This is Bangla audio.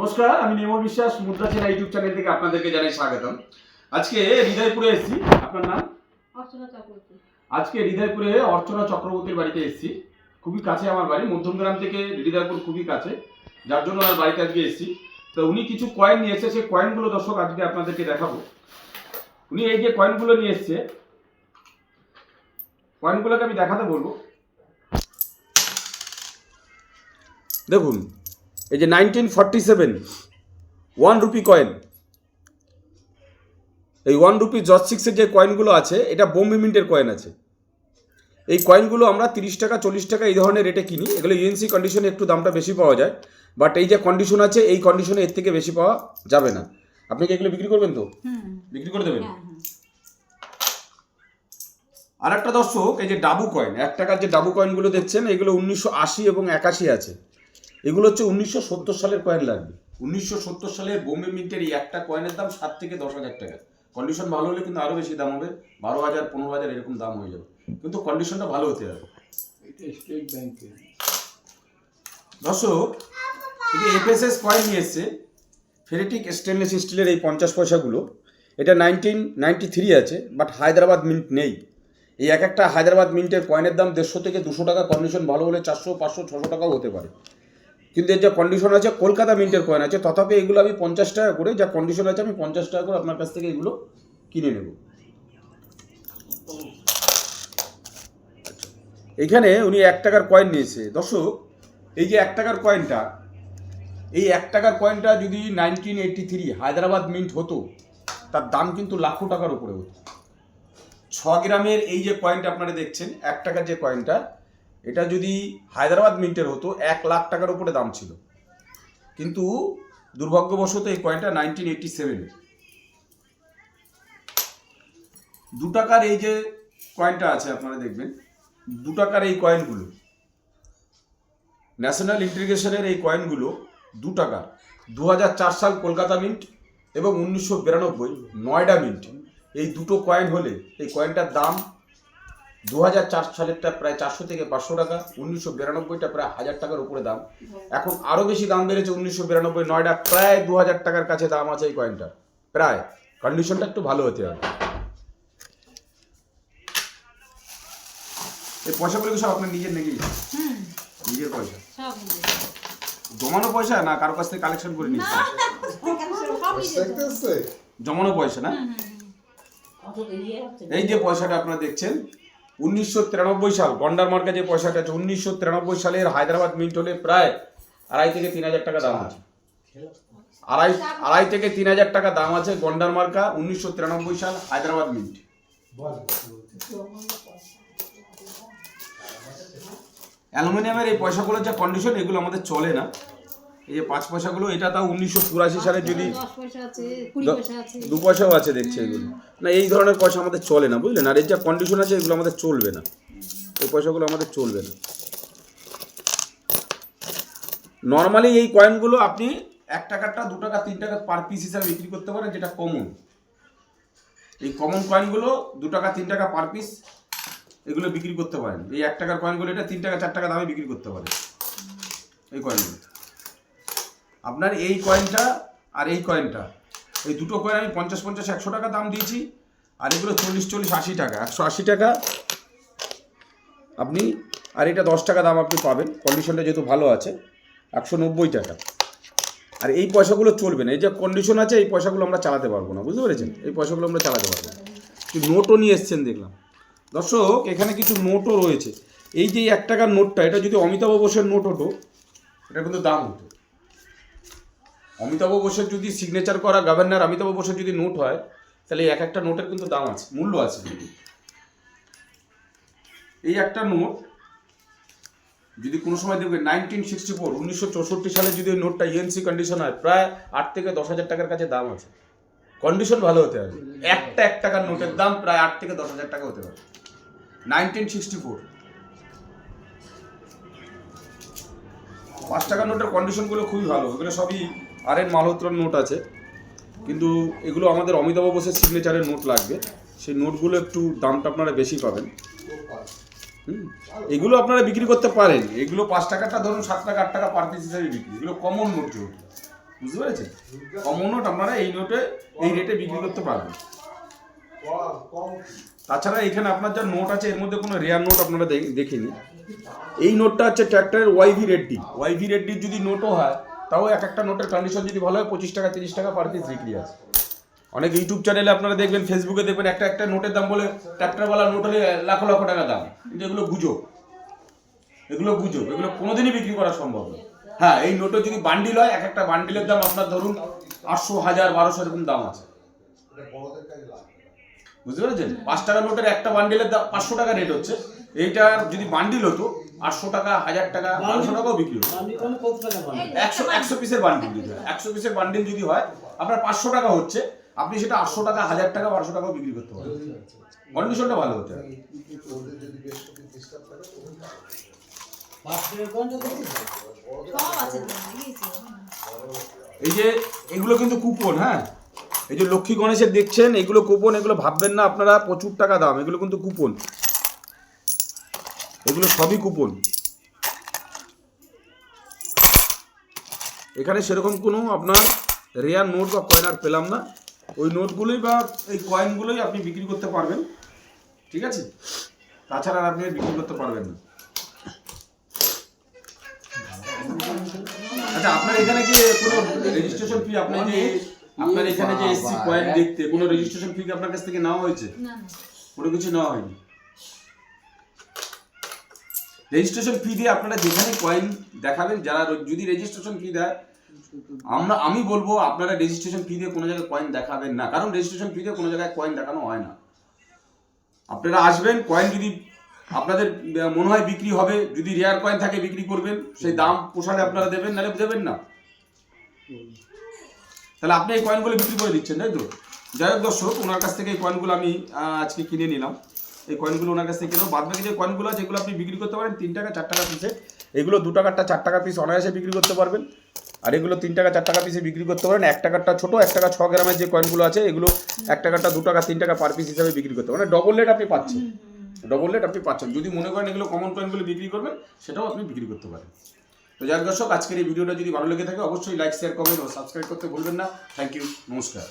নমস্কার আমি নির্মল বিশ্বাস মুদ্রা চেনা ইউটিউব চ্যানেল থেকে আপনাদেরকে জানাই স্বাগতম। আজকে হৃদয়পুরে এসেছি আপনার নাম? অর্চনা চক্রবর্তী। আজকে হৃদয়পুরে অর্চনা চক্রবর্তীর বাড়িতে এসেছি। খুবই কাছে আমার বাড়ি মধ্যমগ্রাম থেকে হৃদয়পুর খুবই কাছে। যার জন্য আমার বাড়িতে আজকে এসেছি। তো উনি কিছু কয়েন নিয়ে এসেছে সেই কয়েনগুলো দর্শক আজকে আপনাদেরকে দেখাবো। উনি এই যে কয়েনগুলো নিয়ে এসছে কয়েনগুলোকে আমি দেখাতে বলব। দেখুন এই যে nineteen forty seven one rupee coin এই ওয়ান রুপি জজ সিক্সের যে কয়েনগুলো আছে এটা বোম্বে মিন্টের কয়েন আছে। এই কয়েনগুলো আমরা তিরিশ টাকা চল্লিশ টাকা এই ধরনের রেটে কিনি। এগুলো ইউএনসি কন্ডিশনে একটু দামটা বেশি পাওয়া যায়। বাট এই যে কন্ডিশন আছে এই কন্ডিশনে এর থেকে বেশি পাওয়া যাবে না। আপনি কি এগুলো বিক্রি করবেন তো? বিক্রি করে দেবেন? হ্যাঁ হ্যাঁ। আর একটা দর্শক এই যে ডাবু কয়েন এক টাকার যে ডাবু কয়েনগুলো দেখছেন এগুলো উনিশশো আশি এবং একাশি আছে। এগুলো হচ্ছে উনিশশো সত্তর সালের কয়েন লাগবে। উনিশশো সত্তর সালের বোম্বে মিন্টের এই একটা কয়েনের দাম সাত থেকে দশ হাজার টাকা। কন্ডিশন ভালো হলে কিন্তু আরও বেশি দাম হবে বারো হাজার পনেরো হাজার এরকম দাম হয়ে যাবে। কিন্তু কন্ডিশনটা ভালো হতে হবে। এটা স্টেট ব্যাংকের দর্শক যে এফএসএস কয়েন নিয়ে এসছে ফেরেটিক স্টেনলেস স্টিলের এই পঞ্চাশ পয়সাগুলো এটা নাইনটিন নাইনটি থ্রি আছে বাট হায়দ্রাবাদ মিন্ট নেই। এই এক একটা হায়দ্রাবাদ মিন্টের কয়েনের দাম দেড়শো থেকে দুশো টাকা কন্ডিশন ভালো হলে চারশো পাঁচশো ছশো টাকাও হতে পারে। কিন্তু এর যা কন্ডিশন আছে, কলকাতা মিন্টের কয়েন আছে তথাপি এগুলো আমি পঞ্চাশ টাকা করে, যা কন্ডিশন আছে, আমি পঞ্চাশ টাকা করে আপনার কাছ থেকে এগুলো কিনে নেব। এখানে উনি এক টাকার কয়েন নিয়েছে। দর্শক, এই যে এক টাকার কয়েনটা এই এক টাকার কয়েনটা যদি nineteen eighty three Hyderabad mint হতো, তার দাম কিন্তু লাখো টাকার উপরে হতো। ছ গ্রামের এই যে কয়েনটা আপনারা দেখছেন, এক টাকার যে কয়েনটা এটা যদি হায়দ্রাবাদ মিন্টের হতো, এক লাখ টাকার উপরে দাম ছিল। কিন্তু দুর্ভাগ্যবশত এই কয়েনটা নাইনটিন এইটটি সেভেনের দু টাকার এই যে কয়েনটা আছে, আপনারা দেখবেন, দু টাকার এই কয়েনগুলো ন্যাশনাল ইন্টিগ্রেশনের এই কয়েনগুলো দু টাকার দু সাল কলকাতা মিন্ট এবং উনিশশো বিরানব্বই নয়ডা মিন্ট। এই দুটো কয়েন হলে এই কয়েনটার দাম দু চার সালেরটা প্রায় চারশো থেকে পাঁচশো টাকা উনিশশো বিরানব্বইটা প্রায় হাজার টাকার উপরে দাম। এখন আরও বেশি দাম বেড়েছে উনিশশো বিরানব্বই নয়ডা প্রায় দু হাজার টাকার কাছে দাম আছে এই কয়েনটা প্রায়। কন্ডিশনটা একটু ভালো হতে হবে। এই পয়সাগুলো সব আপনার নিজের নাকি? নিজের পয়সা? জমানো পয়সা না কারও কাছ থেকে কালেকশন করে নিচ্ছে? জমানো পয়সা না? এই যে পয়সাটা আপনারা দেখছেন উনিশশো তিরানব্বই সাল গন্ডার মার্কা যে পয়সাটা আছে, উনিশশো তিরানব্বই সালের হায়দ্রাবাদ মিন্ট হলে প্রায় আড়াই থেকে তিন হাজার টাকা দাম আছে। আড়াই আড়াই থেকে তিন হাজার টাকা দাম আছে গন্ডার মার্কা উনিশশো তিরানব্বই সাল হায়দ্রাবাদ মিন্ট। অ্যালুমিনিয়ামের এই পয়সাগুলোর যে কন্ডিশন এগুলো আমাদের চলে না। এই যে পাঁচ পয়সাগুলো এটা তাও উনিশশো চুরাশি সালে যদি দু পয়সাও আছে দেখছি এগুলো। না এই ধরনের পয়সা আমাদের চলে না বুঝলেন আর এর যা কন্ডিশন আছে এগুলো আমাদের চলবে না। এই পয়সাগুলো আমাদের চলবে না। নর্মালি এই কয়েনগুলো আপনি এক টাকারটা দু টাকা তিন টাকা পার পিস হিসাবে বিক্রি করতে পারেন যেটা কমন এই কমন কয়েনগুলো দু টাকা তিন টাকা পার পিস এগুলো বিক্রি করতে পারেন। এই এক টাকার কয়েনগুলো এটা তিন টাকা চার টাকা দামে বিক্রি করতে পারেন। এই কয়েনগুলো আপনার এই কয়েনটা আর এই কয়েনটা এই দুটো কয়েন আমি পঞ্চাশ পঞ্চাশ, একশো টাকা দাম দিয়েছি, আর এগুলো চল্লিশ চল্লিশ, আশি টাকা, একশো আশি টাকা আপনি, আর এটা দশ টাকা দাম আপনি পাবেন কন্ডিশনটা যেহেতু ভালো আছে, একশো নব্বই টাকা। আর এই পয়সাগুলো চলবে না, এই যে কন্ডিশন আছে, এই পয়সাগুলো আমরা চালাতে পারব না, বুঝতে পেরেছেন? এই পয়সাগুলো আমরা চালাতে পারব না। নোটও নিয়ে এসছেন, দেখলাম। দর্শক, এখানে কিছু নোটও রয়েছে। এই যে এক টাকার নোটটা এটা যদি অমিতাভ বোসের নোট হতো, এটা কিন্তু দাম হতো। অমিতাভ বোসের যদি সিগনেচার করা গভর্নর অমিতাভ বোসের যদি নোট হয়, তাহলে এক একটা নোটের কিন্তু দাম আছে, মূল্য আছে এই একটা নোট যদি কোনো সময় দেখবেন নাইনটিন সিক্সটি ফোর উনিশশো চৌষট্টি সালে যদি ওই নোটটা ইএনসি কন্ডিশন হয়, প্রায় আট থেকে দশ হাজার টাকার কাছে দাম আছে। কন্ডিশন ভালো হতে হবে। একটা এক টাকার নোটের দাম প্রায় আট থেকে দশ হাজার টাকা হতে পারে। নাইনটিন সিক্সটি ফোর পাঁচ টাকার নোটের কন্ডিশনগুলো খুবই ভালো এগুলো সবই আর এন মালহোত্রার নোট আছে। কিন্তু এগুলো আমাদের অমিতাভ বোসের সিগনেচারের নোট লাগবে। সেই নোটগুলো একটু দামটা আপনারা বেশি পাবেন। এগুলো আপনারা বিক্রি করতে পারেন। এগুলো পাঁচ টাকাটা ধরুন, সাত টাকা, আট টাকা পার পিস হিসাবে বিক্রি। এগুলো কমন নোট যেহেতু। বুঝতে পেরেছেন? কমন নোট আপনারা এই নোটে এই রেটে বিক্রি করতে পারবেন। তাছাড়া এখানে আপনার যা নোট আছে, এর মধ্যে কোনো রেয়ার নোট আপনারা দেখ- দেখেনি। এই নোটটা হচ্ছে ট্র্যাক্টরের ওয়াইভি রেডডি ওয়াইভি রেড্ডির যদি নোটও হয় তাও এক একটা নোটের কন্ডিশন যদি ভালো হয়, পঁচিশ টাকা, তিরিশ টাকা পার পিস বিক্রি আছে। অনেক ইউটিউব চ্যানেলে আপনারা দেখবেন ফেসবুকে দেখবেন, একটা একটা নোটের দাম বলে ট্র্যাক্টরওয়ালা নোট হলে লাখ লাখ টাকা দাম। কিন্তু এগুলো গুজব। এগুলো গুজব। এগুলো কোনোদিনই বিক্রি করা সম্ভব নয়। হ্যাঁ এই নোটের যদি বান্ডিল হয়, এক একটা বান্ডিলের দাম আপনার ধরুন আটশো, হাজার, বারোশো এরকম দাম আছে। বুঝতে পেরেছেন? পাঁচ টাকা নোটের একটা বান্ডিলের দাম, পাঁচশো টাকা রেট হচ্ছে। এইটার যদি বান্ডিল হতো আটশো টাকা হাজার টাকা বারোশো টাকাও বিক্রি হতো। একশো একশো পিসের বান্ডিল যদি হয়। একশো পিসের বান্ডিল যদি হয় আপনার পাঁচশো টাকা হচ্ছে আপনি সেটা আটশো টাকা হাজার টাকা বারোশো টাকাও বিক্রি করতে পারেন কন্ডিশনটা ভালো হতে হবে। এই যে এগুলো কিন্তু কুপন হ্যাঁ? এই যে লক্ষ্মী গণেশের দেখছেন এগুলো কুপন এগুলো ভাববেন না আপনারা প্রচুর টাকা দাম এগুলো কিন্তু কুপন এগুলো সবই কুপন। এখানে সেরকম কোনো আপনার রেয়ার নোট বা কয়েন আর পেলাম না। ওই নোটগুলোই বা এই কয়েনগুলোই আপনি বিক্রি করতে পারবেন। ঠিক আছে? তাছাড়া আর আপনি বিক্রি করতে পারবেন না। আচ্ছা আপনার এখানে কি কোনো রেজিস্ট্রেশন ফি আপনার যে আপনার এখানে যে এসসি কয়েন দেখতে কোনো রেজিস্ট্রেশন ফি আপনার কাছ থেকে নেওয়া হয়েছে? কোনো কিছু নেওয়া হয়নি? রেজিস্ট্রেশন ফি দিয়ে আপনারা যেখানে কয়েন দেখাবেন, যারা যদি রেজিস্ট্রেশন ফি দেয়, আমরা, আমি বলব আপনারা রেজিস্ট্রেশন ফি দিয়ে কোনো জায়গায় কয়েন দেখাবেন না। কারণ রেজিস্ট্রেশন ফি দিয়ে কোনো জায়গায় কয়েন দেখানো হয় না। আপনারা আসবেন কয়েন যদি আপনাদের মনে হয় বিক্রি হবে, যদি রেয়ার কয়েন থাকে, বিক্রি করবেন, সেই দাম পোষালে আপনারা দেবেন, নাহলে দেবেন না। তাহলে আপনি এই কয়েনগুলো বিক্রি করে দিচ্ছেন, তাই তো? যাই হোক দর্শক, ওনার কাছ থেকে এই কয়েনগুলো আমি আজকে কিনে নিলাম। এই কয়েনগুলো ওনার কাছ থেকে কিনে। বাদ বাকি যে কয়েনগুলো আছে যেগুলো আপনি বিক্রি করতে পারেন। তিন টাকা, চার টাকা পিসে এগুলো দু টাকারটা চার টাকা পিস অনায়াসে বিক্রি করতে পারবেন। আর এগুলো তিন টাকা, চার টাকা পিসে বিক্রি করতে পারেন। এক টাকারটা ছোটো, এক টাকা ছ গ্রামের যে কয়েনগুলো আছে, এগুলো এক টাকারটা দু টাকা, তিন টাকা পার পিস হিসাবে বিক্রি করতে পারেন। ডবল রেট আপনি পাচ্ছেন। ডবল রেট আপনি পাচ্ছেন। যদি মনে করেন এগুলো কমন কয়েনগুলো বিক্রি করবেন, সেটাও আপনি বিক্রি করতে পারেন। তো যাই দর্শক, আজকের এই ভিডিওটা যদি ভালো লেগে থাকে, অবশ্যই লাইক শেয়ার কমেন্ট ও সাবস্ক্রাইব করতে ভুলবেন না। থ্যাংক ইউ নমস্কার।